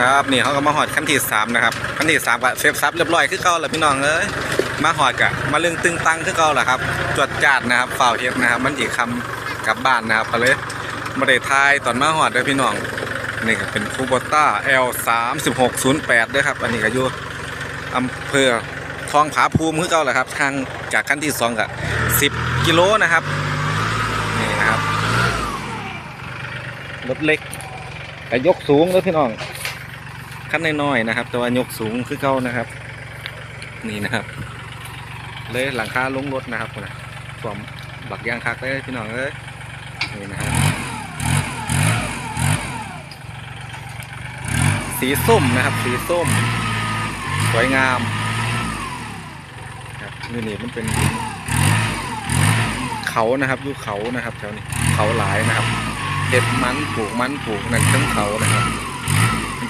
ครับนี่เขาก็มาหอดขั้นที่สามนะครับขั้นที่สามก็เซฟซับเรียบร้อยคือเก่าแล้วพี่น้องเอ้ยมาหอดกะมาลึงตึงตังคือเก่าแหละครับจวดจาดนะครับฝ่าวเฮ็ดนะครับ มันอีกคำกลับบ้านนะครับก็เลยมาได้ทายตอนมาหอดเด้อพี่น้องนี่ก็เป็นคูโบต้า L 3 6 0 8ด้วยครับ อันนี้ก็อยู่อำเภอทองผาภูมิคือเก่าแหละครับทางจากขั้นที่สองกับ10กิโลนะครับนี่นะครับรถเล็กแต่ยกสูงเลยพี่น้อง ขั้นน้อยๆนะครับ แต่ว่ายกสูงคือเก่านะครับ นี่นะครับ เลยหลังคาลงรถนะครับนะสวมบักยางคักเลยพี่น้องเอ้ยนี่นะครับสีส้มนะครับ สีส้ม สวยงามครับนี่นี่มันเป็น เขานะครับอยู่เขานะครับแถวนี้เขาหลายนะครับเห็ดมันปลูกมันปลูกนั่นทั้งเขานะครับ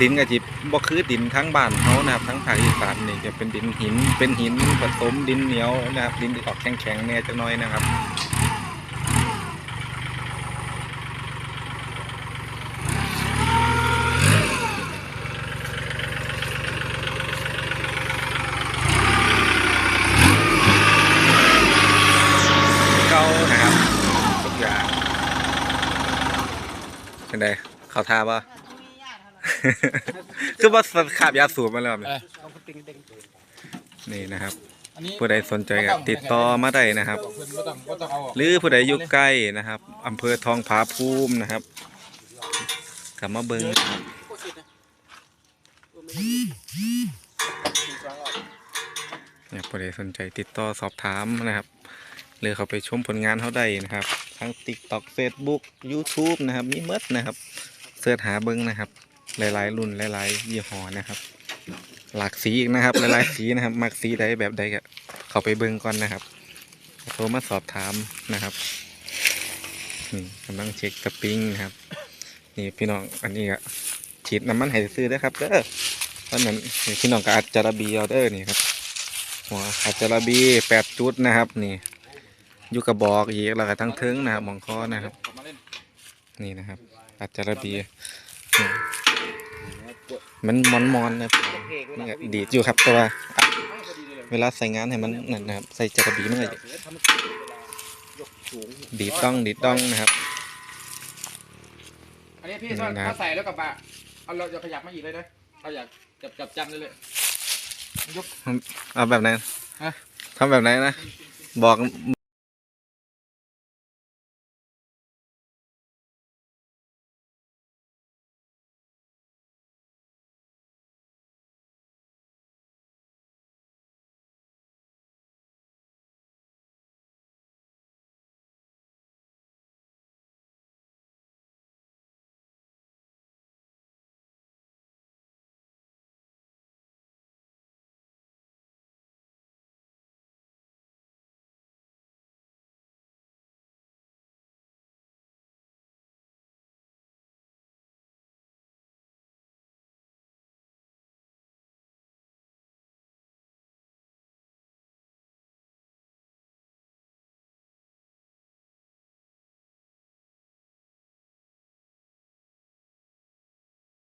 ดินกะจิบบ่คือดินทั้งบ้านเขานะครับทั้งภาคอีสานนี่จะเป็นดินหิน เป็นหินผสมดินเหนียวนะครับ ดินออกแข็งๆเนี่ยจักหน้อยนะครับเก้านะครับทุกอย่างเป็นไงเขาทาป่ะ คือว่าขาบยาสูบมาแล้วเนี่ยเอาก็ติงเด้งนี่นะครับอันนี้ผู้ใดสนใจก็ติดต่อมาได้นะครับเพิ่นบ่ต้องบ่ต้องเอาออกหรือผู้ใดอยู่ใกล้นะครับอำเภอทองผาภูมินะครับกลับมาเบิ้งนะครับเนี่ยผู้ใดสนใจติดต่อสอบถามนะครับหรือเขาไปชมผลงานเขาได้นะครับ ทั้ง TikTok Facebook YouTube นะครับ มีเมดนะครับ เสิร์ชหาเบิ้งนะครับ หลายๆ รุ่นหลายๆยี่ห้อนะครับ หลากสีอีกนะครับ หลายๆสีนะครับ มักสีใดแบบใดก็เขาไปเบิ้งก่อนนะครับโทรมาสอบถามนะครับนี่กำลังเช็คสปริงนะครับ นี่พี่น้องอันนี้ก็ฉีดน้ำมันให้ซื้อเด้ครับเด้อตอนนั้นนี่พี่น้องก็อัดจาระบีเอาเด้อนี่ครับหัวอัดจาระบีแปดจุดนะครับ นี่อยู่กระบอกอีกแล้วก็ทั้งเทิงนะครับมองคอนะครับ นี่นะครับ อัดจาระบี มันมอนมอนๆนะครับมันก็ดีดอยู่ครับแต่ว่าอะเวลาใส่งานให้มันนั่นนะครับ ใส่จาระบีมันก็ดีดต้องดีดต้องนะครับอันนี้พี่นี่ถ้านะครับถ้าใส่แล้วกลับมาเอาเราจะขยับมาอีกเลยนะเราอยากจับจับจันเลยเลยยกเอาแบบไหนฮะทำแบบไหนนะบอก